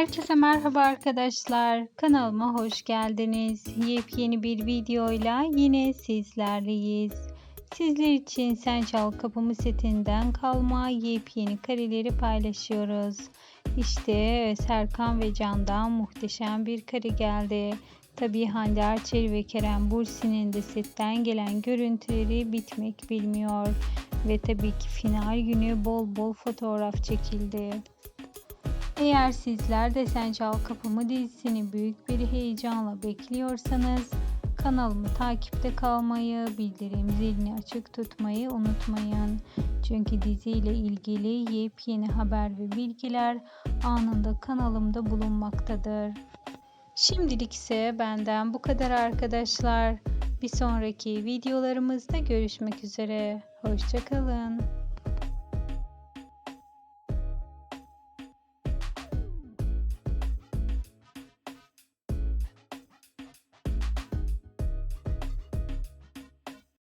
Herkese merhaba arkadaşlar. Kanalıma hoş geldiniz. Yepyeni bir videoyla yine sizlerleyiz. Sizler için Sen Çal Kapımı setinden kalma yepyeni kareleri paylaşıyoruz. İşte Serkan ve Can'dan muhteşem bir kare geldi. Tabii Hande Erçel ve Kerem Bursi'nin de setten gelen görüntüleri bitmek bilmiyor. Ve tabii ki final günü bol bol fotoğraf çekildi. Eğer sizler de Sen Çal Kapımı dizisini büyük bir heyecanla bekliyorsanız kanalımı takipte kalmayı, bildirim zilini açık tutmayı unutmayın. Çünkü diziyle ilgili yepyeni haber ve bilgiler anında kanalımda bulunmaktadır. Şimdilik ise benden bu kadar arkadaşlar. Bir sonraki videolarımızda görüşmek üzere. Hoşçakalın.